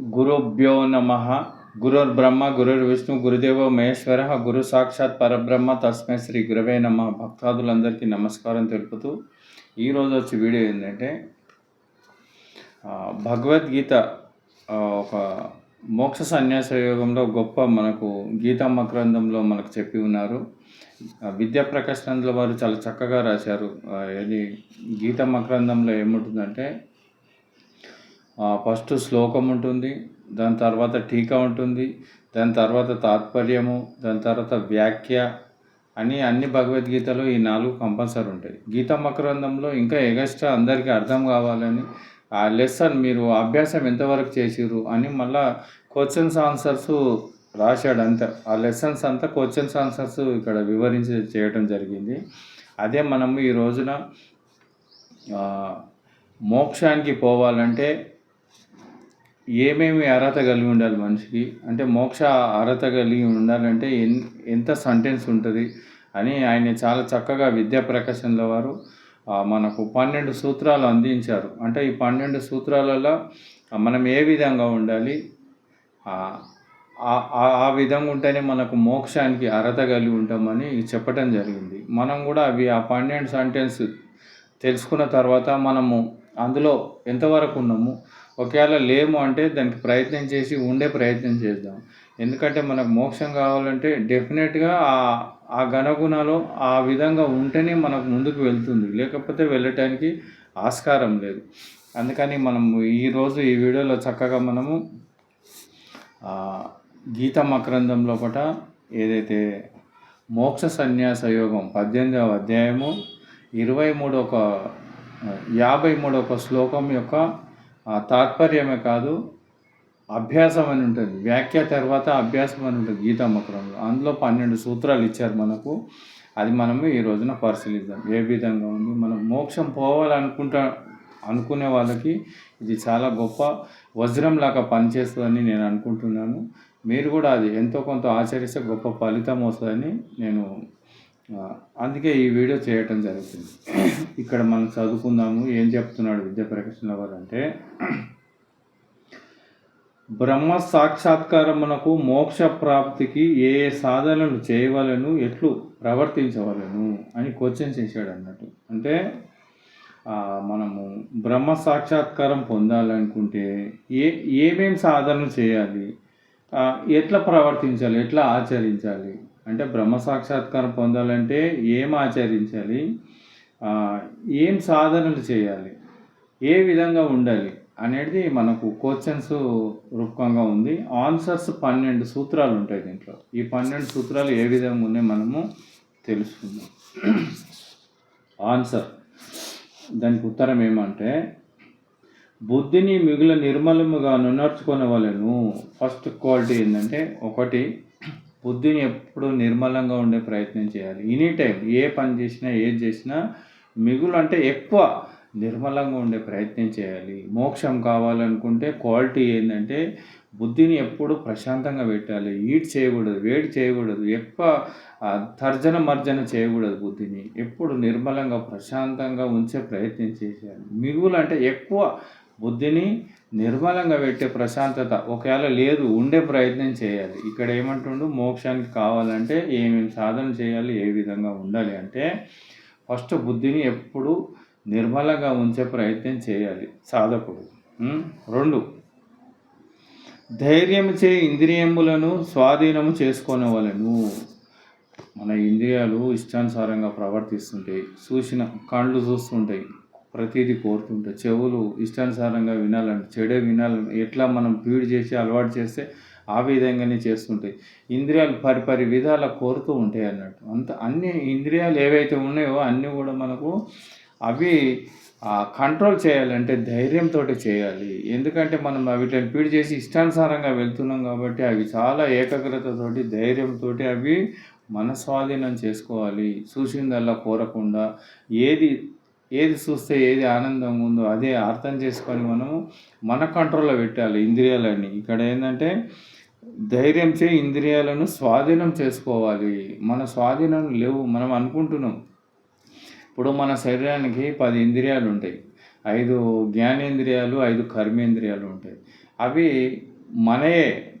గురుభ్యో నమ. గురుర్బ్రహ్మ గురుర్విష్ణు గురుదేవ మహేశ్వర. గురు సాక్షాత్ పరబ్రహ్మ. తస్మై శ్రీ గురవే నమ. భక్తాదులందరికీ నమస్కారం తెలుపుతూ ఈరోజు వచ్చి వీడియో ఏంటంటే భగవద్గీత ఒక మోక్ష సన్యాస యోగంలో గొప్ప మనకు గీతమ్మ గ్రంథంలో మనకు చెప్పి ఉన్నారు. విద్యా ప్రకాశనందుల వారు చాలా చక్కగా రాశారు. ఇది గీతమ్మ గ్రంథంలో ఏముంటుందంటే ఫస్ట్ శ్లోకం ఉంటుంది దాని తర్వాత టీకా ఉంటుంది దాని తర్వాత తాత్పర్యము దాని తర్వాత వ్యాఖ్య అని అన్ని భగవద్గీతలో ఈ నాలుగు కంపల్సరీ ఉంటాయి. గీతమ్మ గ్రంథంలో ఇంకా ఎగస్ట్రా అందరికీ అర్థం కావాలని ఆ లెసన్ మీరు అభ్యాసం ఎంతవరకు చేసిర్రు అని మళ్ళా క్వశ్చన్స్ ఆన్సర్స్ రాశాడు అంతే. ఆ లెసన్స్ అంతా క్వశ్చన్స్ ఆన్సర్స్ ఇక్కడ వివరించి చేయటం జరిగింది. అదే మనము ఈ రోజున మోక్షానికి పోవాలంటే ఏమేమి అర్హత కలిగి ఉండాలి మనిషికి? అంటే మోక్ష అర్హత కలిగి ఉండాలంటే ఎన్ ఎంత సెంటెన్స్ ఉంటుంది అని ఆయన చాలా చక్కగా విద్యా ప్రకాశంలో వారు మనకు పన్నెండు సూత్రాలు అందించారు. అంటే ఈ పన్నెండు సూత్రాలలో మనం ఏ విధంగా ఉండాలి? ఆ, ఆ- విధంగా ఉంటేనే మనకు మోక్షానికి అర్హత కలిగి ఉంటామని చెప్పటం జరిగింది. మనం కూడా అవి ఆ పన్నెండు సెంటెన్స్ తెలుసుకున్న తర్వాత మనము అందులో ఎంతవరకు ఉన్నాము? ఒకవేళ లేము అంటే దానికి ప్రయత్నం చేసి ఉండే ప్రయత్నం చేద్దాం. ఎందుకంటే మనకు మోక్షం కావాలంటే డెఫినెట్గా ఆ ఆ గణగుణలో ఆ విధంగా ఉంటేనే మనకు ముందుకు వెళ్తుంది. లేకపోతే వెళ్ళటానికి ఆస్కారం లేదు. అందుకని మనము ఈరోజు ఈ వీడియోలో చక్కగా మనము గీత మకరందం లోపట ఏదైతే మోక్ష సన్యాస యోగం పద్దెనిమిదవ అధ్యాయము ఇరవై మూడు ఒక యాభై మూడు ఒక శ్లోకం యొక్క తాత్పర్యమే కాదు అభ్యాసం అని ఉంటుంది. వ్యాఖ్య తర్వాత అభ్యాసం అని ఉంటుంది గీతామకరంలో. అందులో పన్నెండు సూత్రాలు ఇచ్చారు మనకు. అది మనము ఈ రోజున పరిశీలిద్దాం. ఏ విధంగా ఉంది? మనం మోక్షం పోవాలనుకుంటా అనుకునే వాళ్ళకి ఇది చాలా గొప్ప వజ్రం లాగా పనిచేస్తుందని నేను అనుకుంటున్నాను. మీరు కూడా అది ఎంతో కొంత ఆచరిస్తే గొప్ప ఫలితం వస్తుందని నేను అందుకే ఈ వీడియో చేయటం జరుగుతుంది. ఇక్కడ మనం చదువుకుందాము. ఏం చెప్తున్నాడు విద్యా ప్రకాశం వారు అంటే బ్రహ్మ సాక్షాత్కారమునకు మోక్ష ప్రాప్తికి ఏ ఏ సాధనలు చేయవలను ఎట్లు ప్రవర్తించవలను అని క్వశ్చన్ చేశాడు అన్నట్టు. అంటే మనము బ్రహ్మ సాక్షాత్కారం పొందాలనుకుంటే ఏ ఏమేం సాధనలు చేయాలి? ఎట్లా ప్రవర్తించాలి? ఎట్లా ఆచరించాలి? అంటే బ్రహ్మ సాక్షాత్కారం పొందాలంటే ఏం ఆచరించాలి? ఏం సాధనలు చేయాలి? ఏ విధంగా ఉండాలి అనేది మనకు క్వశ్చన్స్ రూపకంగా ఉంది. ఆన్సర్స్ పన్నెండు సూత్రాలు ఉంటాయి దీంట్లో. ఈ పన్నెండు సూత్రాలు ఏ విధంగా ఉన్నాయి మనము తెలుసుకుందాం. ఆన్సర్ దానికి ఉత్తరం ఏమంటే బుద్ధిని మిగుల నిర్మలముగా నునర్చుకొనవలను. ఫస్ట్ క్వాలిటీ ఏంటంటే ఒకటి బుద్ధిని ఎప్పుడు నిర్మలంగా ఉండే ప్రయత్నం చేయాలి. ఎనీ టైం ఏ పని చేసినా ఏది చేసినా మిగులు అంటే ఎక్కువ నిర్మలంగా ఉండే ప్రయత్నం చేయాలి. మోక్షం కావాలనుకుంటే క్వాలిటీ ఏంటంటే బుద్ధిని ఎప్పుడు ప్రశాంతంగా పెట్టాలి. ఈడ్ చేయకూడదు వేడి చేయకూడదు ఎక్కువ తర్జన మర్జన చేయకూడదు బుద్ధిని. ఎప్పుడు నిర్మలంగా ప్రశాంతంగా ఉంచే ప్రయత్నం చేసేయాలి. మిగులు అంటే ఎక్కువ బుద్ధిని నిర్మలంగా పెట్టే ప్రశాంతత ఒకవేళ లేదు ఉండే ప్రయత్నం చేయాలి. ఇక్కడ ఏమంటుండు? మోక్షానికి కావాలంటే ఏమేమి సాధన చేయాలి ఏ విధంగా ఉండాలి అంటే ఫస్ట్ బుద్ధిని ఎప్పుడు నిర్మలంగా ఉంచే ప్రయత్నం చేయాలి సాధకుడు. రెండు. ధైర్యం చే ఇంద్రియములను స్వాధీనము చేసుకోనవలను. మన ఇంద్రియాలు ఇష్టానుసారంగా ప్రవర్తిస్తుంటాయి. చూసిన కళ్ళు చూస్తుంటాయి. ప్రతిదీ కోరుతుంటాయి చెవులు ఇష్టానుసారంగా వినాలంటే చెడే వినాలని ఎట్లా మనం పీడి చేసి అలవాటు చేస్తే ఆ విధంగానే చేస్తుంటాయి. ఇంద్రియాలు పరి పరి విధాల కోరుతూ ఉంటాయి అన్నట్టు. అంత అన్ని ఇంద్రియాలు ఏవైతే ఉన్నాయో అన్నీ కూడా మనకు అవి కంట్రోల్ చేయాలంటే ధైర్యంతో చేయాలి. ఎందుకంటే మనం వీటిని పీడి చేసి ఇష్టానుసారంగా వెళ్తున్నాం కాబట్టి అవి చాలా ఏకాగ్రతతోటి ధైర్యంతో అవి మన స్వాధీనం చేసుకోవాలి. చూసిందల్లా కోరకుండా ఏది ఏది చూస్తే ఏది ఆనందంగా ఉందో అదే అర్థం చేసుకొని మనము మన కంట్రోల్లో పెట్టాలి ఇంద్రియాలన్నీ. ఇక్కడ ఏంటంటే ధైర్యం చే ఇంద్రియాలను స్వాధీనం చేసుకోవాలి. మన స్వాధీనం లేవు మనం అనుకుంటున్నాం. ఇప్పుడు మన శరీరానికి పది ఇంద్రియాలు ఉంటాయి. ఐదు జ్ఞానేంద్రియాలు ఐదు కర్మేంద్రియాలు ఉంటాయి. అవి మనయే.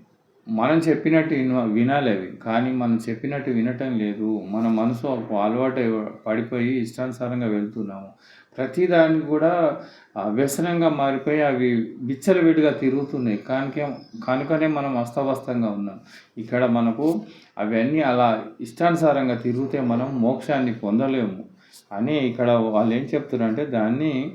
మనం చెప్పినట్టు విన వినాలి అవి. కానీ మనం చెప్పినట్టు వినటం లేదు. మన మనసు అలవాటు పడిపోయి ఇష్టానుసారంగా వెళ్తున్నాము. ప్రతిదానికి కూడా వ్యసనంగా మారిపోయి అవి విచ్చలవిడిగా తిరుగుతున్నాయి. కానికే కనుకనే మనం అస్తవ్యస్తంగా ఉన్నాం. ఇక్కడ మనకు అవన్నీ అలా ఇష్టానుసారంగా తిరిగితే మనం మోక్షాన్ని పొందలేము. అని ఇక్కడ వాళ్ళు ఏం చెప్తున్నారంటే దాన్ని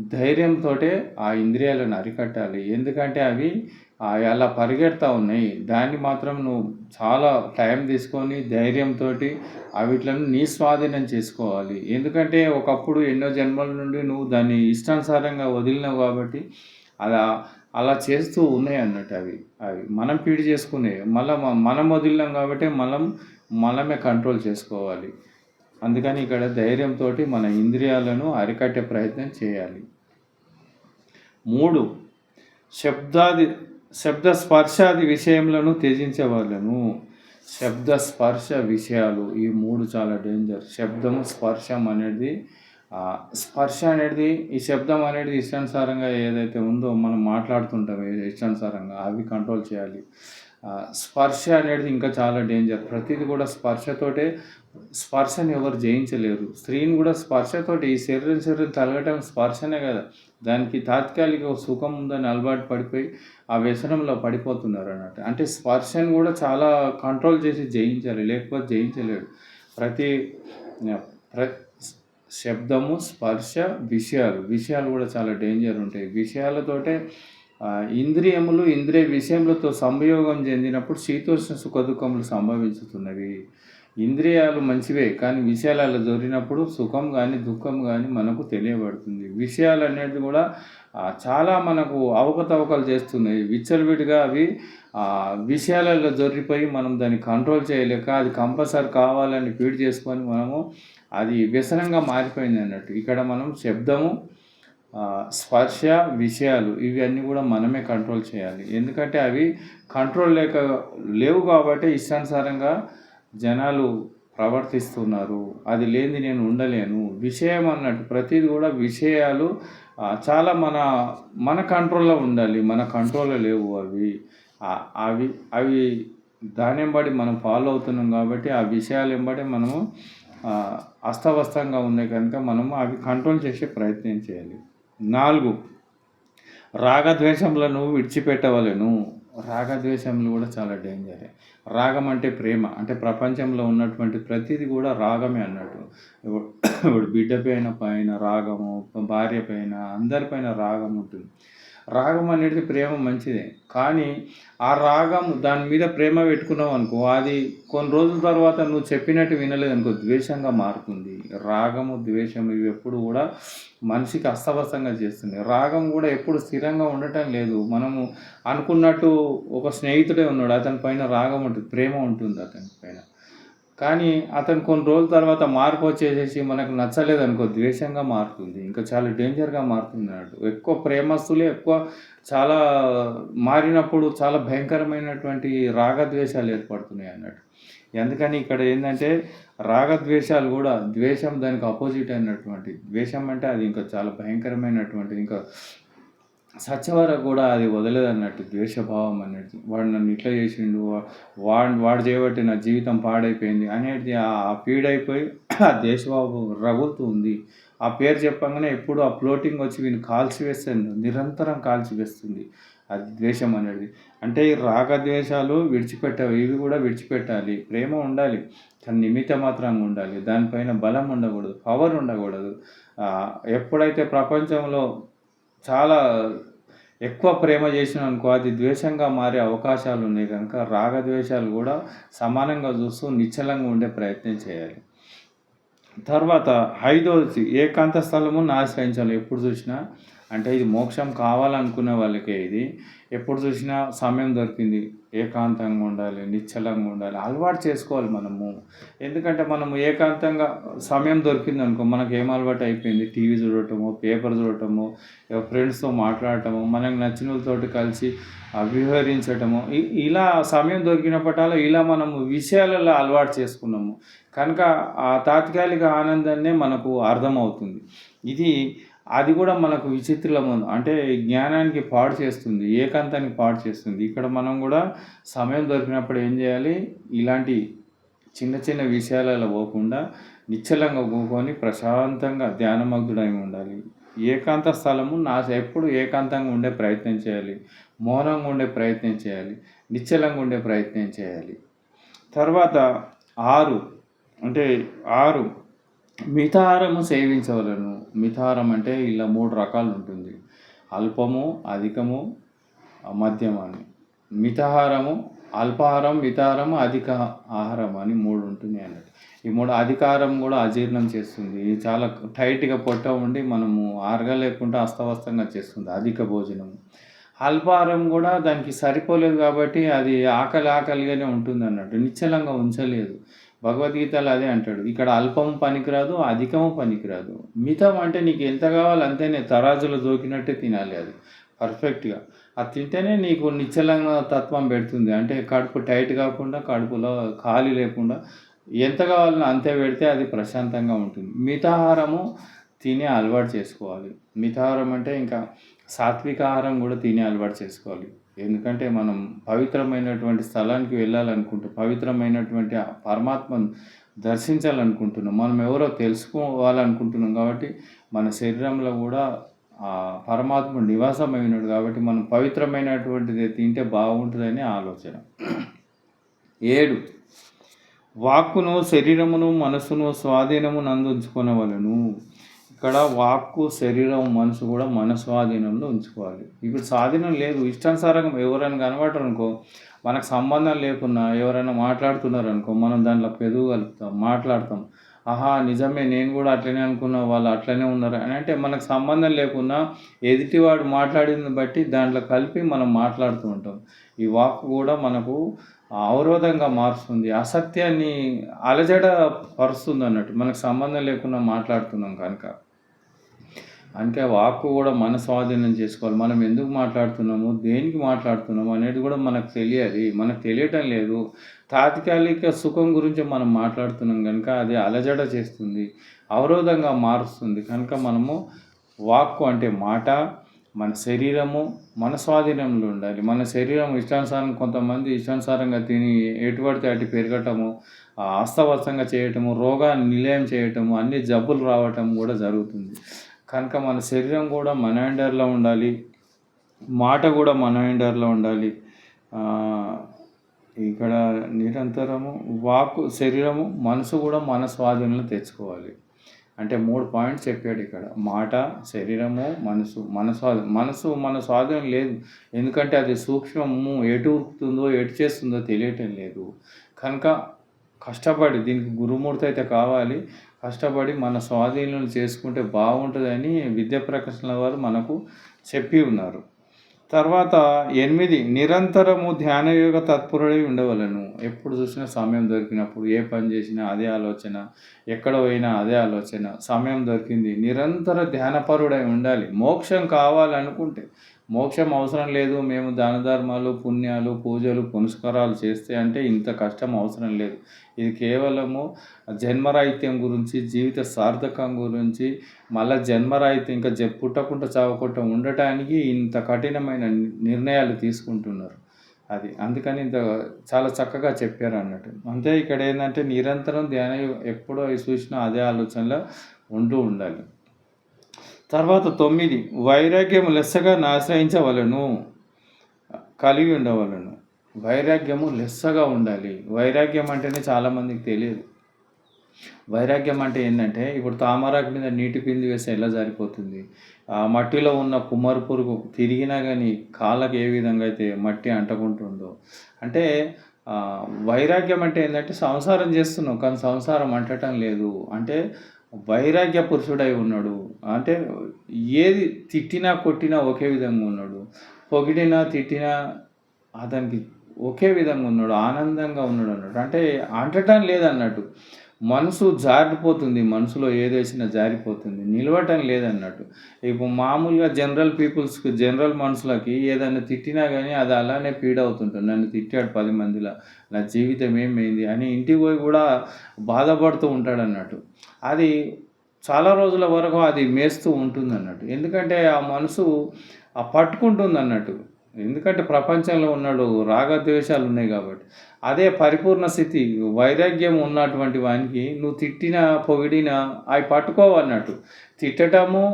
ధైర్యంతో ఆ ఇంద్రియాలను అరికట్టాలి. ఎందుకంటే అవి అలా పరిగెడతా ఉన్నాయి. దాన్ని మాత్రం నువ్వు చాలా టైం తీసుకొని ధైర్యంతో వీటిలను నీ స్వాధీనం చేసుకోవాలి. ఎందుకంటే ఒకప్పుడు ఎన్నో జన్మల నుండి నువ్వు దాన్ని ఇష్టానుసారంగా వదిలినావు కాబట్టి అలా అలా చేస్తూ ఉన్నాయి అన్నట్టు అవి అవి మనం పీడి చేసుకునే మళ్ళీ మనం వదిలినాం కాబట్టి మనం మనమే కంట్రోల్ చేసుకోవాలి. అందుకని ఇక్కడ ధైర్యంతో మన ఇంద్రియాలను అరికట్టే ప్రయత్నం చేయాలి. మూడు శబ్దాది శబ్ద స్పర్శాది విషయములను త్యజించేవాళ్ళను. శబ్ద స్పర్శ విషయాలు ఈ మూడు చాలా డేంజర్ శబ్దము స్పర్శం అనేది స్పర్శ అనేది ఈ శబ్దం అనేది ఇష్టానుసారంగా ఏదైతే ఉందో మనం మాట్లాడుతుంటాం ఇష్టానుసారంగా అవి కంట్రోల్ చేయాలి. స్పర్శ అనేది ఇంకా చాలా డేంజర్ ప్రతిదీ కూడా స్పర్శతోటే స్పర్శని ఎవరు జయించలేరు. స్త్రీని కూడా స్పర్శతోటి ఈ శరీరం శరీరం తలగటం స్పర్శనే కదా. దానికి తాత్కాలిక సుఖం ఉందని అలవాటు పడిపోయి ఆ వ్యసనంలో పడిపోతున్నారు అన్నట్టు అంటే స్పర్శను కూడా చాలా కంట్రోల్ చేసి జయించాలి లేకపోతే జయించలేడు. ప్రతి ప్ర శబ్దము స్పర్శ విషయాలు. విషయాలు కూడా చాలా డేంజర్ ఉంటాయి. విషయాలతోటే ఇంద్రియములు ఇంద్రియ విషయములతో సంయోగం చెందినప్పుడు శీతోష్ణ సుఖ దుఃఖములు సంభవించుతున్నవి. ఇంద్రియాలు మంచివే కానీ విషయాలలో దొరికినప్పుడు సుఖం కానీ దుఃఖం కానీ మనకు తెలియబడుతుంది. విషయాలు అనేది కూడా చాలా మనకు అవకతవకలు చేస్తున్నాయి. విచ్చలవిడిగా అవి విషయాలలో దొరికిపోయి మనం దాన్ని కంట్రోల్ చేయలేక అది కంపల్సరీ కావాలని ఫీడ్ చేసుకొని మనము అది వ్యసనంగా మారిపోయింది అన్నట్టు. ఇక్కడ మనం శబ్దము స్పర్శ విషయాలు ఇవన్నీ కూడా మనమే కంట్రోల్ చేయాలి. ఎందుకంటే అవి కంట్రోల్ లేక లేవు కాబట్టి ఇష్టానుసారంగా జనాలు ప్రవర్తిస్తున్నారు అది లేనిది నేను ఉండలేను. విషయం అన్నట్టు ప్రతిది కూడా విషయాలు చాలా మన మన కంట్రోల్లో ఉండాలి. మన కంట్రోల్లో లేవు అవి. అవి అవి దాని వెంబడి మనం ఫాలో అవుతున్నాం కాబట్టి ఆ విషయాలు వెంబడి మనము అస్తవ్యస్తంగా ఉన్నాయి కనుక మనము అవి కంట్రోల్ చేసే ప్రయత్నం చేయాలి. నాలుగు రాగద్వేషములను విడిచిపెట్టవలను. రాగద్వేషములు కూడా చాలా డేంజరే. రాగం అంటే ప్రేమ. అంటే ప్రపంచంలో ఉన్నటువంటి ప్రతిదీ కూడా రాగమే అన్నట్టు. ఇప్పుడు ఇప్పుడు బిడ్డ పైన పైన రాగము భార్య పైన అందరిపైన రాగం ఉంటుంది. రాగం అనేది ప్రేమ మంచిదే. కానీ ఆ రాగం దాని మీద ప్రేమ పెట్టుకున్నావు అనుకో అది కొన్ని రోజుల తర్వాత నువ్వు చెప్పినట్టు వినలేదు అనుకో ద్వేషంగా మారుతుంది. రాగము ద్వేషము ఇవి ఎప్పుడు కూడా మనిషికి అస్తవ్యస్తంగా చేస్తుంది రాగం కూడా ఎప్పుడు స్థిరంగా ఉండటం లేదు. మనము అనుకున్నట్టు ఒక స్నేహితుడే ఉన్నాడు అతని పైన రాగం ఉంటుంది ప్రేమ ఉంటుంది అతని పైన. కానీ అతను కొన్ని రోజుల తర్వాత మార్పు వచ్చేసేసి మనకు నచ్చలేదు అనుకో ద్వేషంగా మారుతుంది. ఇంకా చాలా డేంజర్గా మారుతుంది అన్నట్టు. ఎక్కువ ప్రేమస్తులే ఎక్కువ చాలా మారినప్పుడు చాలా భయంకరమైనటువంటి రాగద్వేషాలు ఏర్పడుతున్నాయి అన్నట్టు. ఎందుకని ఇక్కడ ఏంటంటే రాగద్వేషాలు కూడా ద్వేషం దానికి ఆపోజిట్ అయినటువంటి ద్వేషం అంటే అది ఇంకా చాలా భయంకరమైనటువంటిది ఇంకా సత్యవర కూడా అది వదలదు అన్నట్టు ద్వేషభావం అన్నట్టు. వాడు నన్ను ఇట్లా చేసిండు వా- వాడు వాడు చేయబట్టి నా జీవితం పాడైపోయింది అనేది ఆ పీడైపోయి ఆ దేశభావం రగులుతూ ఉంది. ఆ పేరు చెప్పంగానే ఎప్పుడు ఆ ఫ్లోటింగ్ వచ్చి వీని కాల్చివేస్తుంది నిరంతరం కాల్చివేస్తుంది అది ద్వేషం అనేది. అంటే ఈ రాగద్వేషాలు విడిచిపెట్టవు ఇవి కూడా విడిచిపెట్టాలి. ప్రేమ ఉండాలి కానీ నిమిత్త మాత్రంగా ఉండాలి. దానిపైన బలం ఉండకూడదు పవర్ ఉండకూడదు. ఎప్పుడైతే ప్రపంచంలో చాలా ఎక్కువ ప్రేమ చేసిన అనుకో అది ద్వేషంగా మారే అవకాశాలు ఉన్నాయి కనుక రాగద్వేషాలు కూడా సమానంగా చూస్తూ నిశ్చలంగా ఉండే ప్రయత్నం చేయాలి. తర్వాత ఐదోది ఏకాంత స్థలము ఆశ్రయించాలి. ఎప్పుడు చూసినా అంటే ఇది మోక్షం కావాలనుకునే వాళ్ళకే ఇది. ఎప్పుడు చూసినా సమయం దొరికింది. ఏకాంతంగా ఉండాలి నిశ్చలంగా ఉండాలి. అలవాటు చేసుకోవాలి మనము. ఎందుకంటే మనము ఏకాంతంగా సమయం దొరికింది అనుకో మనకు ఏం అలవాటు అయిపోయింది? టీవీ చూడటము పేపర్ చూడటము ఫ్రెండ్స్తో మాట్లాడటము మనకు నచ్చిన వాళ్ళతోటి కలిసి వ్యవహరించటము. ఇలా సమయం దొరికినప్పటాలో ఇలా మనము విషయాలలో అలవాటు చేసుకున్నాము. కనుక ఆ తాత్కాలిక ఆనందాన్నే మనకు అర్థమవుతుంది. ఇది అది కూడా మనకు విచిత్రము అంటే జ్ఞానానికి పాడు చేస్తుంది ఏకాంతానికి పాడు చేస్తుంది. ఇక్కడ మనం కూడా సమయం దొరికినప్పుడు ఏం చేయాలి? ఇలాంటి చిన్న చిన్న విషయాలలో పోకుండా నిశ్చలంగా పోకొని ప్రశాంతంగా ధ్యానమగ్ధుడై ఉండాలి. ఏకాంత స్థలము నా ఎప్పుడు ఏకాంతంగా ఉండే ప్రయత్నం చేయాలి. మౌనంగా ఉండే ప్రయత్నం చేయాలి. నిశ్చలంగా ఉండే ప్రయత్నం చేయాలి. తర్వాత ఆరు. అంటే ఆరు మితాహారము సేవించవలను. మితారం అంటే ఇలా మూడు రకాలు ఉంటుంది అల్పము అధికము మధ్యం అని మితాహారము అల్పాహారం మితారం అధిక ఆహారం అని మూడు ఉంటుంది అన్నట్టు. ఈ మూడు అధికారం కూడా అజీర్ణం చేస్తుంది. ఇది చాలా టైట్గా పొట్ట ఉండి మనము ఆరగలేకుండా అస్తవస్తంగా చేస్తుంది అధిక భోజనం అల్పాహారం కూడా దానికి సరిపోలేదు కాబట్టి అది ఆకలి ఆకలిగానే ఉంటుంది అన్నట్టు నిశ్చలంగా ఉంచలేదు. భగవద్గీతలో అదే అంటాడు. ఇక్కడ అల్పం పనికిరాదు అధికము పనికిరాదు. మితం అంటే నీకు ఎంత కావాలో అంతేనే తరాజులో దోకినట్టే తినాలి అది. పర్ఫెక్ట్గా. అది తింటేనే నీకు నిశ్చలంగా తత్వం పెడుతుంది. అంటే కడుపు టైట్ కాకుండా కడుపులో ఖాళీ లేకుండా ఎంత కావాలన్నా అంతే పెడితే అది ప్రశాంతంగా ఉంటుంది. మితాహారము తినే అలవాటు చేసుకోవాలి. మితాహారం అంటే ఇంకా సాత్విక ఆహారం కూడా తినే అలవాటు చేసుకోవాలి. ఎందుకంటే మనం పవిత్రమైనటువంటి స్థలానికి వెళ్ళాలనుకుంటే పవిత్రమైనటువంటి పరమాత్మను దర్శించాలనుకుంటున్నాం. మనం ఎవరో తెలుసుకోవాలనుకుంటున్నాం కాబట్టి మన శరీరంలో కూడా ఆ పరమాత్మ నివాసమైనడు కాబట్టి మనం పవిత్రమైనటువంటిది తింటే బాగుంటుందని ఆలోచన. ఏడు. వాక్కును శరీరమును మనసును స్వాధీనము నందుంచుకునవలను ఇక్కడ వాక్కు శరీరం మనసు కూడా మన స్వాధీనంలో ఉంచుకోవాలి. ఇప్పుడు స్వాధీనం లేదు. ఇష్టానుసారంగా ఎవరైనా కనబడరు అనుకో మనకు సంబంధం లేకున్నా ఎవరైనా మాట్లాడుతున్నారు అనుకో మనం దాంట్లో పెదువు కలుపుతాం మాట్లాడతాం. ఆహా నిజమే నేను కూడా అట్లనే అనుకున్నా వాళ్ళు అట్లనే ఉన్నారు అని. అంటే మనకు సంబంధం లేకున్నా ఎదుటివాడు మాట్లాడింది బట్టి దాంట్లో కలిపి మనం మాట్లాడుతూ ఉంటాం. ఈ వాక్ కూడా మనకు అవరోధంగా మారుస్తుంది. అసత్యాన్ని అలజడ పరుస్తుంది అన్నట్టు. మనకు సంబంధం లేకుండా మాట్లాడుతున్నాం కనుక. అందుకే వాక్కు కూడా మన స్వాధీనం చేసుకోవాలి. మనం ఎందుకు మాట్లాడుతున్నాము? దేనికి మాట్లాడుతున్నాము? అనేది కూడా మనకు తెలియాలి మనకు తెలియటం లేదు. తాత్కాలిక సుఖం గురించి మనం మాట్లాడుతున్నాం కనుక అది అలజడ చేస్తుంది. అవరోధంగా మారుస్తుంది. కనుక మనము వాక్కు అంటే మాట మన శరీరము మన స్వాధీనంలో ఉండాలి. మన శరీరం ఇష్టానుసారం కొంతమంది ఇష్టానుసారంగా తిని ఎటు పడితే అటు పెరగటము అస్తవస్తంగా చేయటము రోగాన్ని నిలయం చేయటము అన్ని జబ్బులు రావటం కూడా జరుగుతుంది. కనుక మన శరీరం కూడా మన అండర్లో ఉండాలి మాట కూడా మన అండర్లో ఉండాలి. ఇక్కడ నిరంతరము వాకు శరీరము మనసు కూడా మన స్వాధీనంలో తెచ్చుకోవాలి. అంటే మూడు పాయింట్స్ చెప్పాడు ఇక్కడ. మాట శరీరము మనసు. మన స్వాధీనం మనసు మన స్వాధీనం లేదు. ఎందుకంటే అది సూక్ష్మము ఎటు ఉరుకుతుందో ఎటు చేస్తుందో తెలియటం లేదు. కనుక కష్టపడి దీనికి గురుమూర్తి అయితే కావాలి. కష్టపడి మన స్వాధీనం చేసుకుంటే బాగుంటుందని విద్యా వారు మనకు చెప్పి ఉన్నారు. తర్వాత ఎనిమిది నిరంతరము ధ్యానయోగ తత్పరుడై ఉండవలను. ఎప్పుడు చూసినా సమయం దొరికినప్పుడు ఏ పని చేసినా అదే ఆలోచన ఎక్కడ పోయినా అదే ఆలోచన సమయం దొరికింది నిరంతర ధ్యానపరుడై ఉండాలి. మోక్షం కావాలనుకుంటే మోక్షం అవసరం లేదు మేము దాన ధర్మాలు పుణ్యాలు పూజలు పునస్కారాలు చేస్తే అంటే ఇంత కష్టం అవసరం లేదు. ఇది కేవలము జన్మరాహిత్యం గురించి జీవిత సార్థకం గురించి మళ్ళీ జన్మరాహిత్యం ఇంకా జ పుట్టకుండా చావకుండా ఉండటానికి ఇంత కఠినమైన నిర్ణయాలు తీసుకుంటున్నారు. అది అందుకని ఇంత చాలా చక్కగా చెప్పారు అన్నట్టు. అంతే ఇక్కడ ఏంటంటే నిరంతరం ధ్యానం ఎప్పుడో చూసినా అదే ఆలోచనలో ఉంటూ ఉండాలి. తర్వాత తొమ్మిది వైరాగ్యము లెస్సగా నాశ్రయించవలను కలిగి ఉండవలను. వైరాగ్యము లెస్సగా ఉండాలి. వైరాగ్యం అంటేనే చాలామందికి తెలియదు. వైరాగ్యం అంటే ఏంటంటే ఇప్పుడు తామరాకు మీద నీటి పిండి వేస్తే ఎలా జారిపోతుంది? ఆ మట్టిలో ఉన్న కుమ్మరి పురుగు తిరిగినా కానీ కాళ్ళకి ఏ విధంగా అయితే మట్టి అంటకుంటుందో. అంటే వైరాగ్యం అంటే ఏంటంటే సంసారం చేస్తున్నావు కానీ సంసారం అంటటం లేదు. అంటే వైరాగ్య పురుషుడై ఉన్నాడు. అంటే ఏది తిట్టినా కొట్టినా ఒకే విధంగా ఉన్నాడు. పొగిడినా తిట్టినా అతనికి ఒకే విధంగా ఉన్నాడు. ఆనందంగా ఉన్నాడు అన్నాడు. అంటే అంటటం లేదన్నట్టు. మనసు జారిపోతుంది. మనసులో ఏదేసినా జారిపోతుంది. నిలవటం లేదన్నట్టు. ఇప్పుడు మామూలుగా జనరల్ పీపుల్స్కి జనరల్ మనుషులకి ఏదైనా తిట్టినా కానీ అది అలానే ఫీడ్ అవుతుంటుంది. నన్ను తిట్టాడు పది మందిలో. నా జీవితం ఏమైంది అని ఇంటికి పోయి కూడా బాధపడుతూ ఉంటాడు అన్నట్టు. అది చాలా రోజుల వరకు అది మేస్తూ ఉంటుంది అన్నట్టు ఎందుకంటే ఆ మనసు ఆ పట్టుకుంటుంది అన్నట్టు ఎందుకంటే ప్రపంచంలో ఉన్నాడు రాగద్వేషాలు ఉన్నాయి కాబట్టి. అదే పరిపూర్ణ స్థితి వైరాగ్యం ఉన్నటువంటి వానికి నువ్వు తిట్టినా పొగిడినా అవి పట్టుకోవన్నట్టు. తిట్టటము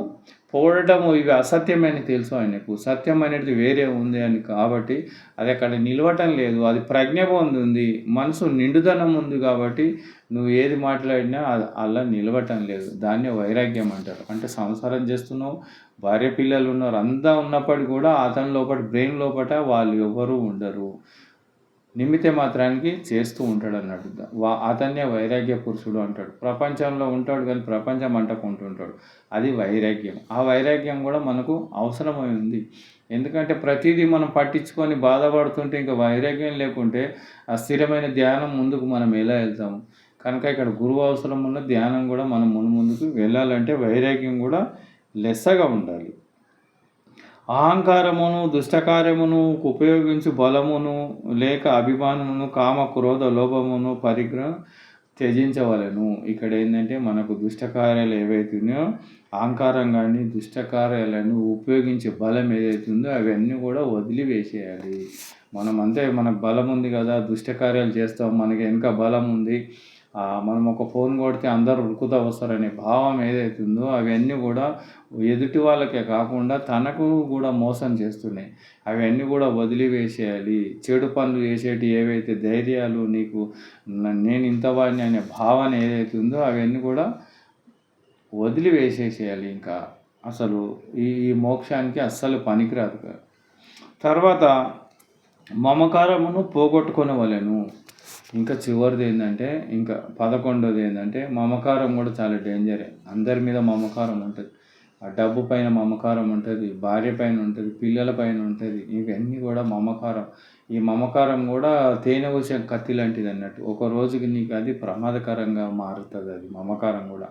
పోవడము ఇవి అసత్యమని తెలుసు ఆయనకు. సత్యం అనేది వేరే ఉంది అని కాబట్టి అది అక్కడ నిలవటం లేదు. అది ప్రజ్ఞ పొందుంది మనసు నిండుదనం ఉంది కాబట్టి నువ్వు ఏది మాట్లాడినా అది అలా నిలవటం లేదు. దాన్నే వైరాగ్యం అంటారు. అంటే సంసారం చేస్తున్నావు భార్య పిల్లలు ఉన్నారు అంతా ఉన్నప్పటికీ కూడా అతని లోపల బ్రెయిన్ లోపల వాళ్ళు ఎవరు ఉండరు. నిమిత్త మాత్రానికి చేస్తూ ఉంటాడు అన్నట్టు వా అతన్నే వైరాగ్య పురుషుడు అంటాడు. ప్రపంచంలో ఉంటాడు కానీ ప్రపంచం అంటకుంటుంటాడు. అది వైరాగ్యం. ఆ వైరాగ్యం కూడా మనకు అవసరమై ఉంది. ఎందుకంటే ప్రతిదీ మనం పట్టించుకొని బాధపడుతుంటే ఇంకా వైరాగ్యం లేకుంటే ఆ స్థిరమైన ధ్యానం ముందుకు మనం ఎలా వెళ్తాము? కనుక ఇక్కడ గురువు అవసరం ఉన్న ధ్యానం కూడా మనం ముందు ముందుకు వెళ్ళాలంటే వైరాగ్యం కూడా లెస్సగా ఉండాలి. అహంకారమును దుష్టకార్యమును ఉపయోగించు బలమును లేక అభిమానమును కామ క్రోధ లోభమును పరిగ్రహం త్యజించవలను. ఇక్కడ ఏంటంటే మనకు దుష్టకార్యాలు ఏవైతున్నాయో అహంకారం కానీ దుష్టకార్యాలను ఉపయోగించే బలం ఏదైతే ఉందో అవన్నీ కూడా వదిలివేసేయాలి. మనం అంతే మనకు బలం ఉంది కదా దుష్టకార్యాలు చేస్తాం మనకి వెనక బలం ఉంది మనం ఒక ఫోన్ కొడితే అందరూ ఉరుకుతా వస్తారనే భావం ఏదైతే ఉందో అవన్నీ కూడా ఎదుటి వాళ్ళకే కాకుండా తనకు కూడా మోసం చేస్తున్నాయి. అవన్నీ కూడా వదిలివేసేయాలి. చెడు పనులు చేసేటి ఏవైతే ధైర్యాలు నీకు నేను ఇంతవాడిని అనే భావన ఏదైతే ఉందో అవన్నీ కూడా వదిలివేసేసేయాలి ఇంకా. అసలు ఈ ఈ మోక్షానికి అస్సలు పనికిరాదు తర్వాత మమకారమును పోగొట్టుకొనవలెను. ఇంకా చివరిది ఏంటంటే ఇంకా పదకొండోది ఏంటంటే మమకారం కూడా చాలా డేంజరే అందరి మీద మమకారం ఉంటుంది. ఆ డబ్బు పైన మమకారం ఉంటుంది భార్య పైన ఉంటుంది పిల్లల పైన ఉంటుంది ఇవన్నీ కూడా మమకారం. ఈ మమకారం కూడా తేనె వచ్చే కత్తి లాంటిది అన్నట్టు. ఒక రోజుకి నీకు అది ప్రమాదకరంగా మారుతుంది అది మమకారం కూడా.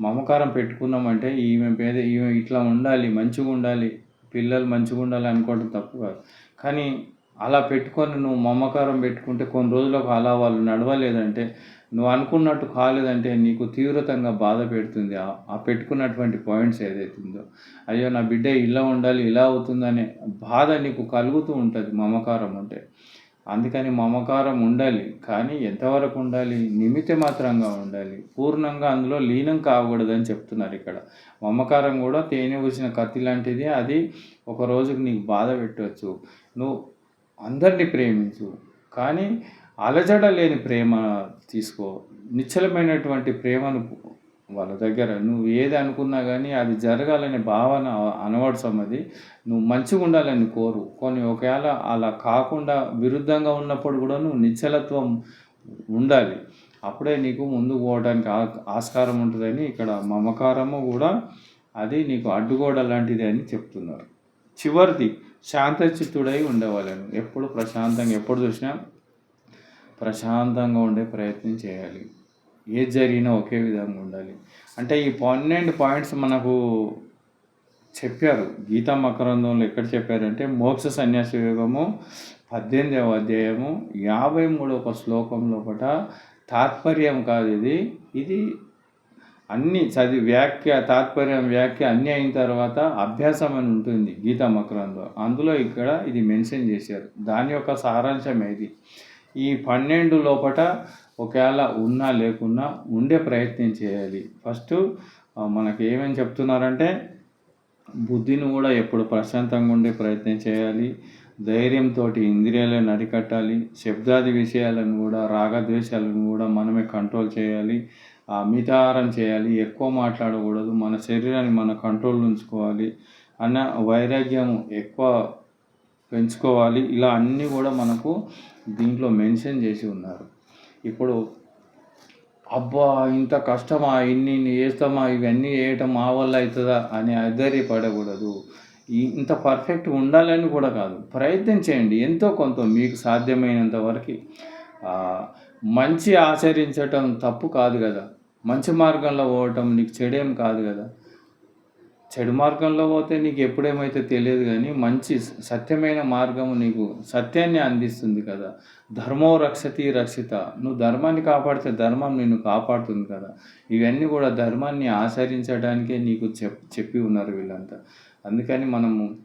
మమకారం పెట్టుకున్నామంటే ఈమె పేద ఈమె ఇట్లా ఉండాలి మంచిగా ఉండాలి పిల్లలు మంచిగా ఉండాలి అనుకోవడం తప్పు కాదు. కానీ అలా పెట్టుకొని నువ్వు మమకారం పెట్టుకుంటే కొన్ని రోజులకు అలా వాళ్ళు నడవలేదంటే నువ్వు అనుకున్నట్టు కాలేదంటే నీకు తీవ్రతంగా బాధ పెడుతుంది ఆ పెట్టుకున్నటువంటి పాయింట్స్ ఏదైతుందో. అయ్యో నా బిడ్డ ఇలా ఉండాలి ఇలా అవుతుందనే బాధ నీకు కలుగుతూ ఉంటుంది మమకారం ఉంటే. అందుకని మమకారం ఉండాలి కానీ ఎంతవరకు ఉండాలి? నిమిత్త మాత్రంగా ఉండాలి. పూర్ణంగా అందులో లీనం కాకూడదని చెప్తున్నారు ఇక్కడ. మమకారం కూడా తేనె వచ్చిన కత్తి లాంటిది అది ఒక రోజుకి నీకు బాధ పెట్టవచ్చు నువ్వు అందరినీ ప్రేమించు. కానీ అలజడ లేని ప్రేమ తీసుకో. నిశ్చలమైనటువంటి ప్రేమను వాళ్ళ దగ్గర నువ్వు ఏది అనుకున్నా కానీ అది జరగాలనే భావన అనవడసం అది. నువ్వు మంచిగా ఉండాలని కోరు. కొన్ని ఒకవేళ అలా కాకుండా విరుద్ధంగా ఉన్నప్పుడు కూడా నువ్వు నిశ్చలత్వం ఉండాలి. అప్పుడే నీకు ముందుకు పోవడానికి ఆస్కారం ఉంటుందని ఇక్కడ మమకారము కూడా అది నీకు అడ్డుగోడ లాంటిది అని చెప్తున్నారు. చివరిది శాంతచిత్తుడై ఉండేవాళ్ళను ఎప్పుడు ప్రశాంతంగా ఎప్పుడు చూసినా ప్రశాంతంగా ఉండే ప్రయత్నం చేయాలి. ఏది జరిగినా ఒకే విధంగా ఉండాలి. అంటే ఈ పన్నెండు పాయింట్స్ మనకు చెప్పారు. గీతా మకరందంలో ఎక్కడ చెప్పారంటే మోక్ష సన్యాస యోగము పద్దెనిమిదవ అధ్యాయము యాభై మూడవ శ్లోకంలో ఒకట తాత్పర్యం కాదు ఇది. ఇది అన్ని చదివి వ్యాఖ్య తాత్పర్యం వ్యాఖ్య అన్నీ అయిన తర్వాత అభ్యాసం అని ఉంటుంది గీతా మకరంలో అందులో ఇక్కడ ఇది మెన్షన్ చేశారు. దాని యొక్క సారాంశం ఇది ఈ పన్నెండు లోపల ఒకవేళ ఉన్నా లేకున్నా ఉండే ప్రయత్నం చేయాలి. ఫస్ట్ మనకి ఏమేమి చెప్తున్నారంటే బుద్ధిని కూడా ఎప్పుడు ప్రశాంతంగా ఉండే ప్రయత్నం చేయాలి. ధైర్యంతో ఇంద్రియాలను అరికట్టాలి. శబ్దాది విషయాలను కూడా రాగద్వేషాలను కూడా మనమే కంట్రోల్ చేయాలి. మితాహారం చేయాలి ఎక్కువ మాట్లాడకూడదు మన శరీరాన్ని మన కంట్రోల్ ఉంచుకోవాలి అన్న వైరాగ్యం ఎక్కువ పెంచుకోవాలి ఇలా అన్నీ కూడా మనకు దీంట్లో మెన్షన్ చేసి ఉన్నారు. ఇప్పుడు అబ్బా ఇంత కష్టమా ఇన్ని ఇన్ని వేస్తామా ఇవన్నీ వేయటం మా వల్ల అవుతుందా అని అద్దరి ఇంత పర్ఫెక్ట్ ఉండాలని కూడా కాదు ప్రయత్నం చేయండి ఎంతో కొంత మీకు సాధ్యమైనంత వరకు. మంచి ఆచరించటం తప్పు కాదు కదా. మంచి మార్గంలో పోవటం నీకు చెడేం కాదు కదా. చెడు మార్గంలో పోతే నీకు ఎప్పుడేమైతే తెలియదు కానీ మంచి సత్యమైన మార్గము నీకు సత్యాన్ని అందిస్తుంది కదా. ధర్మో రక్షతి రక్షిత. నువ్వు ధర్మాన్ని కాపాడితే ధర్మం నిన్ను కాపాడుతుంది కదా. ఇవన్నీ కూడా ధర్మాన్ని ఆచరించడానికే నీకు చెప్ చెప్పి ఉన్నారు వీళ్ళంతా. అందుకని మనము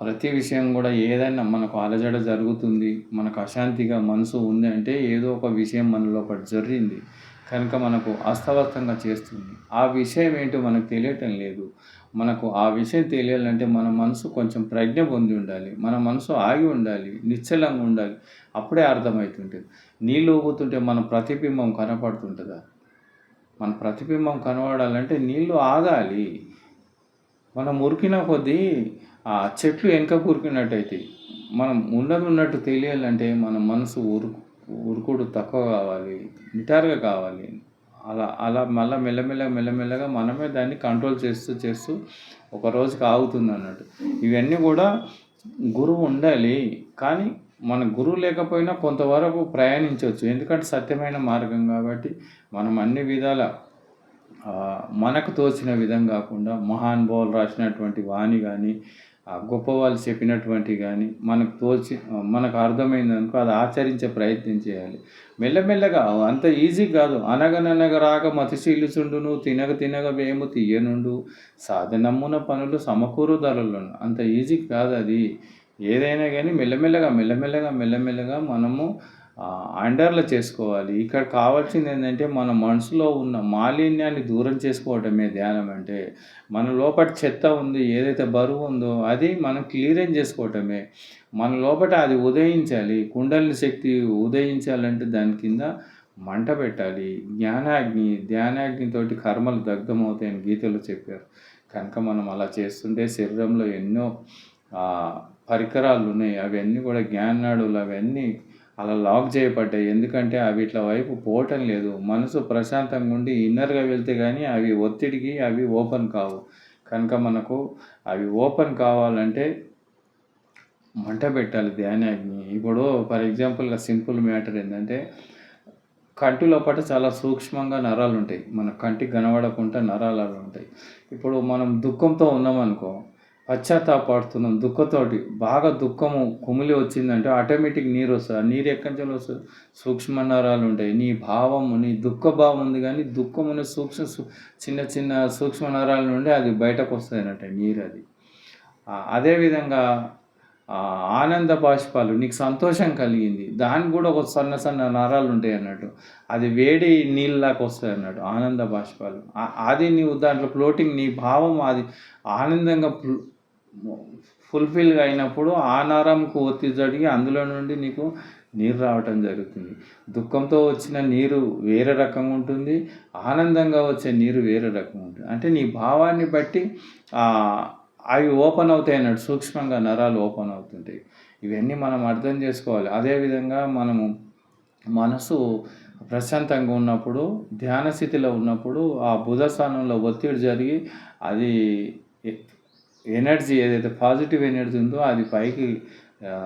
ప్రతి విషయం కూడా ఏదైనా మనకు అలజడ జరుగుతుంది మనకు అశాంతిగా మనసు ఉంది అంటే ఏదో ఒక విషయం మనలో ఒకటి జరిగింది కనుక మనకు అస్తవ్యస్తంగా చేస్తుంది. ఆ విషయం ఏంటో మనకు తెలియటం లేదు. మనకు ఆ విషయం తెలియాలంటే మన మనసు కొంచెం ప్రజ్ఞ పొంది ఉండాలి మన మనసు ఆగి ఉండాలి నిశ్చలంగా ఉండాలి. అప్పుడే అర్థమవుతుంటుంది. నీళ్ళు ఊగుతుంటే మన ప్రతిబింబం కనపడుతుంటుందా? మన ప్రతిబింబం కనబడాలంటే నీళ్ళు ఆగాలి. మనం ఉరికిన కొద్దీ ఆ చెట్లు వెనక ఉరికినట్టయితే మనం ఉన్నది ఉన్నట్టు తెలియాలంటే మన మనసు ఉరుకు ఉరుకుడు తక్కువ కావాలి నిటారుగా కావాలి. అలా అలా మళ్ళీ మెల్లమెల్లగా మెల్లమెల్లగా మనమే దాన్ని కంట్రోల్ చేస్తూ చేస్తూ ఒక రోజుకి ఆగుతుంది అన్నట్టు. ఇవన్నీ కూడా గురువు ఉండాలి. కానీ మన గురువు లేకపోయినా కొంతవరకు ప్రయాణించవచ్చు. ఎందుకంటే సత్యమైన మార్గం కాబట్టి మనం అన్ని విధాల మనకు తోచిన విధం కాకుండా మహానుభావులు రాసినటువంటి వాణి కానీ గొప్ప వాళ్ళు చెప్పినటువంటి కానీ మనకు తోచి మనకు అర్థమైంది అనుకో అది ఆచరించే ప్రయత్నం చేయాలి. మెల్లమెల్లగా అంత ఈజీ కాదు. అనగననగ రాక మతిశీలుచుండును తినగ తినగ వేము తీయనుండు సాధనమ్మున పనులు సమకూరు ధరలు అంత ఈజీ కాదు అది. ఏదైనా కానీ మెల్లమెల్లగా మెల్లమెల్లగా మెల్లమెల్లగా మనము అండర్లో చేసుకోవాలి. ఇక్కడ కావాల్సింది ఏంటంటే మన మనసులో ఉన్న మాలిన్యాన్ని దూరం చేసుకోవటమే ధ్యానం అంటే మన లోపల చెత్త ఉంది ఏదైతే బరువు ఉందో అది మనం క్లియరెన్స్ చేసుకోవటమే మన లోపల అది ఉదయించాలి కుండలిని శక్తి ఉదయించాలంటే దాని కింద మంట పెట్టాలి. జ్ఞానాగ్ని ధ్యానాగ్నితోటి కర్మలు దగ్ధమవుతాయని గీతలో చెప్పారు. కనుక మనం అలా చేస్తుంటే శరీరంలో ఎన్నో పరికరాలు ఉన్నాయి. అవన్నీ కూడా జ్ఞానాడులు అవన్నీ అలా లాక్ చేయబడ్డాయి. ఎందుకంటే అవి ఇట్లా వైపు పోవటం లేదు. మనసు ప్రశాంతంగా ఉండి ఇన్నర్గా వెళ్తే కానీ అవి ఒత్తిడికి అవి ఓపెన్ కావు. కనుక మనకు అవి ఓపెన్ కావాలంటే మంట పెట్టాలి ధ్యానాగ్ని. ఇప్పుడు ఫర్ ఎగ్జాంపుల్గా సింపుల్ మ్యాటర్ ఏంటంటే కంటి లోపల చాలా సూక్ష్మంగా నరాలు ఉంటాయి. మన కంటికి కనబడకుండా నరాలు అవి ఉంటాయి. ఇప్పుడు మనం దుఃఖంతో ఉన్నామనుకో పశ్చాత్తాపడుతున్నాం. దుఃఖతోటి బాగా దుఃఖము కుమిలి వచ్చిందంటే ఆటోమేటిక్ నీరు వస్తుంది. ఆ నీరు ఎక్కడి నుంచి వస్తుంది? సూక్ష్మ నరాలు ఉంటాయి. నీ భావము నీ దుఃఖ భావం ఉంది కానీ దుఃఖం అనే సూక్ష్మ చిన్న చిన్న సూక్ష్మ నరాల నుండి అది బయటకు వస్తుంది అన్నట్టు నీరు అది. అదేవిధంగా ఆనంద బాష్పాలు నీకు సంతోషం కలిగింది. దానికి కూడా ఒక సన్న సన్న నరాలు ఉంటాయి అన్నట్టు. అది వేడి నీళ్ళలాగా వస్తాయి అన్నట్టు ఆనంద బాష్పాలు. అది నీవు దాంట్లో ఫ్లోటింగ్ నీ భావం అది ఆనందంగా ఫుల్ఫిల్గా అయినప్పుడు ఆ నరంకు ఒత్తి జరిగి అందులో నుండి నీకు నీరు రావటం జరుగుతుంది. దుఃఖంతో వచ్చిన నీరు వేరే రకంగా ఉంటుంది. ఆనందంగా వచ్చే నీరు వేరే రకంగా ఉంటుంది. అంటే నీ భావాన్ని బట్టి అవి ఓపెన్ అవుతాయి అన్నట్టు సూక్ష్మంగా నరాలు ఓపెన్ అవుతుంటాయి. ఇవన్నీ మనం అర్థం చేసుకోవాలి. అదేవిధంగా మనము మనసు ప్రశాంతంగా ఉన్నప్పుడు ధ్యాన స్థితిలో ఉన్నప్పుడు ఆ బుధ స్థానంలో ఒత్తిడి జరిగి అది ఎనర్జీ ఏదైతే పాజిటివ్ ఎనర్జీ ఉందో అది పైకి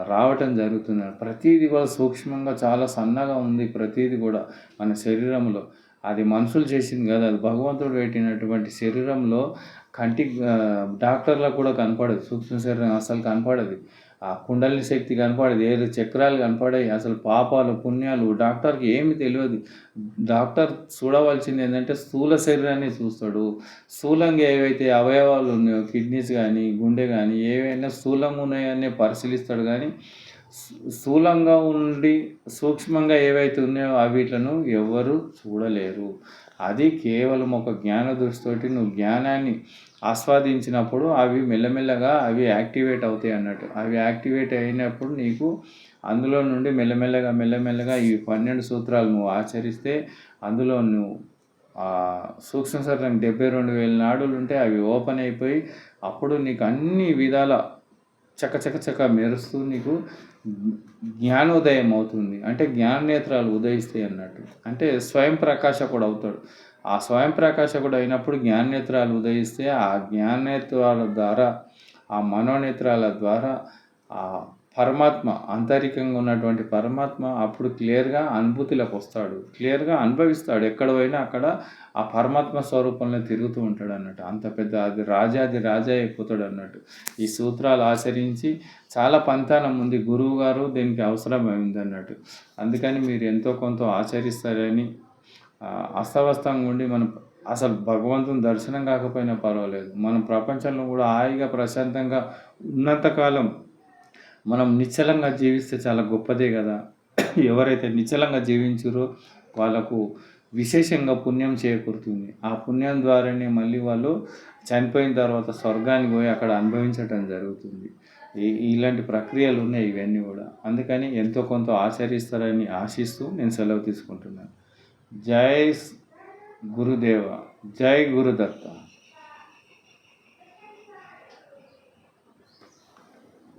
రావటం జరుగుతుంది. ప్రతిదీ కూడా సూక్ష్మంగా చాలా సన్నగా ఉంది. ప్రతిదీ కూడా మన శరీరంలో. అది మనుషులు చేసింది కాదు అది భగవంతుడు పెట్టినటువంటి శరీరంలో కంటి డాక్టర్లకు కూడా కనపడదు. సూక్ష్మ శరీరం అసలు కనపడదు. ఆ కుండలిని శక్తి కనపడేది ఏడు చక్రాలు కనపడాయి అసలు పాపాలు పుణ్యాలు డాక్టర్కి ఏమి తెలియదు. డాక్టర్ చూడవలసింది ఏంటంటే స్థూల శరీరాన్ని చూస్తాడు. స్థూలంగా ఏవైతే అవయవాలు ఉన్నాయో కిడ్నీస్ కానీ గుండె కానీ ఏవైనా స్థూలంగా ఉన్నాయని పరిశీలిస్తాడు కానీ స్థూలంగా ఉండి సూక్ష్మంగా ఏవైతే ఉన్నాయో అవిట్లను ఎవ్వరు చూడలేరు. అది కేవలం ఒక జ్ఞాన దృష్టితోటి నువ్వు జ్ఞానాన్ని ఆస్వాదించినప్పుడు అవి మెల్లమెల్లగా అవి యాక్టివేట్ అవుతాయి అన్నట్టు. అవి యాక్టివేట్ అయినప్పుడు నీకు అందులో నుండి మెల్లమెల్లగా మెల్లమెల్లగా ఈ పన్నెండు సూత్రాలు నువ్వు ఆచరిస్తే అందులో నువ్వు సూక్ష్మ శరీరం డెబ్బై రెండు వేల నాడులు ఉంటే అవి ఓపెన్ అయిపోయి అప్పుడు నీకు అన్ని విధాల చక్క చక మెరుస్తూ నీకు జ్ఞానోదయం అవుతుంది. అంటే జ్ఞాననేత్రాలు ఉదయిస్తాయి అన్నట్టు. అంటే స్వయం ప్రకాశకుడు అవుతాడు. ఆ స్వయం ప్రకాశకుడు అయినప్పుడు జ్ఞాననేత్రాలు ఉదయిస్తే ఆ జ్ఞాననేత్రాల ద్వారా ఆ మనోనేత్రాల ద్వారా ఆ పరమాత్మ ఆంతరికంగా ఉన్నటువంటి పరమాత్మ అప్పుడు క్లియర్గా అనుభూతిలోకి వస్తాడు. క్లియర్గా అనుభవిస్తాడు. ఎక్కడ పోయినా అక్కడ ఆ పరమాత్మ స్వరూపంలో తిరుగుతూ ఉంటాడు అన్నట్టు. అంత పెద్ద అది రాజాది రాజా అయిపోతాడు అన్నట్టు. ఈ సూత్రాలు ఆచరించి చాలా పంతానం ఉంది. గురువు గారు దీనికి అవసరమైంది అన్నట్టు. అందుకని మీరు ఎంతో కొంత ఆచరిస్తారని అస్తవస్తంగా ఉండి మనం అసలు భగవంతుని దర్శనం కాకపోయినా పర్వాలేదు. మనం ప్రపంచంలో కూడా హాయిగా ప్రశాంతంగా ఉన్నంతకాలం మనం నిశ్చలంగా జీవిస్తే చాలా గొప్పదే కదా. ఎవరైతే నిశ్చలంగా జీవించారో వాళ్ళకు విశేషంగా పుణ్యం చేకూరుతుంది. ఆ పుణ్యం ద్వారానే మళ్ళీ వాళ్ళు చనిపోయిన తర్వాత స్వర్గానికి పోయి అక్కడ అనుభవించటం జరుగుతుంది. ఈ ఇలాంటి ప్రక్రియలు ఉన్నాయి ఇవన్నీ కూడా. అందుకని ఎంతో కొంత ఆచరిస్తారని ఆశిస్తూ నేను సెలవు తీసుకుంటున్నాను. జై గురుదేవ జై గురుదత్త.